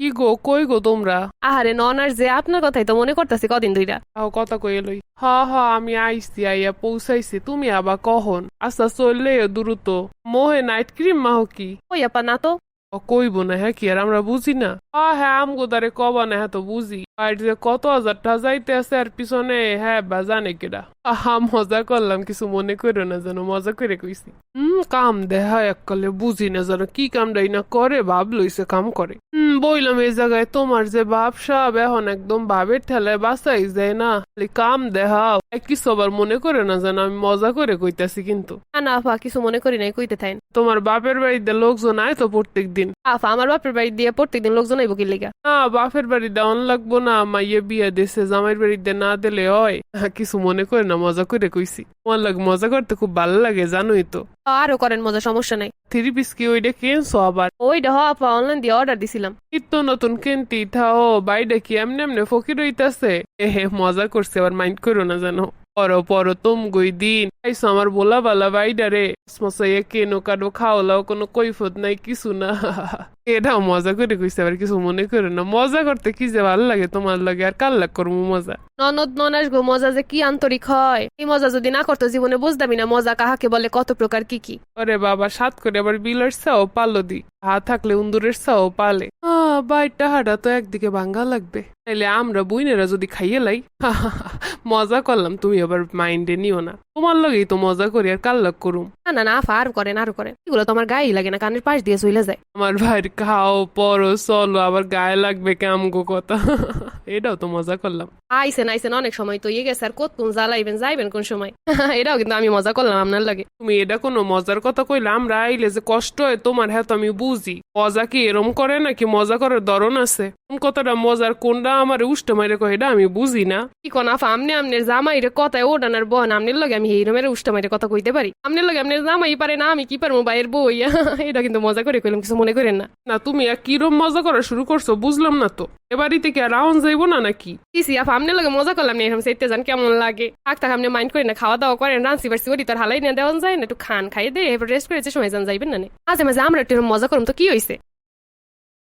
কি গো কই গো তোমরা? আহারে ননার যে আপনার কথাই তো মনে করতেছি কদিন দুইটা আও কথা কই এলই হ হ আমি আইছি আইয়া পৌঁছাইছি। তুমি আবার কখন? আচ্ছা চললে দ্রুত। মোহে নাইট ক্রিম মাহ কি? ওই আপা না তো। ও কইব না হ্যাঁ কি আর আমরা বুঝি না। আ হ্যাঁ আমগো দারে কবা না হ্যাঁ তো বুঝি। আর যে কত হাজারটা যাইতে আছে আর পিছনে হ্যাঁ বা জানে কেডা। আহা মজা করলাম কিছু মনে করো না যেন মজা করে কইছি। হুম কাম দেহা এককালে বুঝি না যেন কি কাম কামটাই না করে ভাব লইছে কাম করে। হুম বইলাম এই জায়গায় তোমার যে বাপ বাপসাব এখন একদম ভাবের ঠেলায় বাঁচাই যায় না। খালি কাম দেহাও। কিছু আবার মনে করে না যেন আমি মজা করে কইতাছি কিন্তু। না না আফা কিছু মনে করি নাই কইতে থাইন। তোমার বাপের বাড়িতে লোকজন আয় তো প্রত্যেক দিন আফা আমার বাপের বাড়ি দিয়ে প্রত্যেকদিন লোকজন আইব কি লেগা? না বাপের বাড়ি দেওয়ান লাগবো না মাইয়ে বিয়ে দেশে জামাইয়ের বাড়িতে না দিলে হয়। কিছু মনে করে না মজা করে কইছি। তোমার লাগে মজা করতে খুব ভালো লাগে জানোই তো। আরও করেন মজা সমস্যা নাই। থ্রি পিস কি ওইটা কেনছো আবার? ওইটা হ আপা অনলাইন দিয়ে অর্ডার দিছিলাম। নিত্য নতুন কেনতি থাও বাইরে কি এমনি এমনি ফকির হইতাছে? এ হে মজা করছে আবার মাইন্ড করো না জানো। পর পর তুম গই দিন। আইসো আমার বোলা বালা বাইডা রে। মশাইয়া কেনো কাটো খাওয়ালাও কোনো কৈফত নাই কিছু না। এটাও মজা করে কইছে আবার কিছু মনে করো না। মজা করতে কি যে ভালো লাগে তোমার লাগে আর কাল লাগ করব মজা? ননদ ননাস গো মজা যে কি আন্তরিক হয়। এই মজা যদি না করতো, জীবনে বুঝতামই না মজা কাহাকে বলে, কত প্রকার কি কি। ওরে বাবা, সাত করে আবার বিলের চাও, পালো দি। হা থাকলে উন্দুরের চাও, পালে। আহ বাইরটা হাঁটা তো একদিকে ভাঙ্গা লাগবে। তাইলে আমরা বুইনেরা যদি খাইয়ে লাই মজা করলাম, তুমি আবার মাইন্ডে নিও না। তোমার লগেই তো মজা করি আর কাল লাগ করুম? না না না আফা আরও করেন আর করেন এগুলো তো আমার গায়েই লাগে না কানের পাশ দিয়ে চলে যায়। আমার ভাইয়ের খাও পরো চলো আবার গায়ে লাগবে কেমগো কথা। এটাও তো মজা করলাম। আইসেন আইসেন অনেক সময় তো ইয়ে গেছে আর কতক্ষণ জ্বালাইবেন যাইবেন কোন সময়? এটাও কিন্তু আমি মজা করলাম আপনার লাগে। তুমি এটা কোনো মজার কথা কইলে আমরা আইলে যে কষ্ট হয় তোমার হ্যাঁ তো আমি বুঝি। মজা কি এরম করে নাকি মজা করার ধরন আছে? কোন কথাটা মজার কোনটা আমার উষ্ট মাইরে কয় এটা আমি বুঝি না। কি কোন আফা আমনে আমনের জামাইরে কথায় ওডানার বন আমনের লগে আমি এই রমের উষ্টামাইরে কথা কইতে পারি। আমনের লগে আমনের জামাই পারে না আমি কি পারব বাইরের বই? এটা কিন্তু মজা করে কইলাম কিছু মনে করেন না। না তুমি আর কিরম মজা করা শুরু করছ বুঝলাম না তো। এবারিতে কি আর রাউন্ড যাইবো না নাকি? কিসি আফা আমনের লগে মজা করলাম না এরকম সেটতে যান কেমন লাগে? থাক থাক আপনি মাইন্ড করেন না খাওয়া দাওয়া করেন রান্সি বাড়ছি ওটি তার হালাই না দেওয়া যায় না একটু খান খাইয়ে দে এবার রেস্ট করেছে সময় যান যাইবেন না নে। মাঝে মাঝে আমরা একটু মজা করুম তো কি হইছে?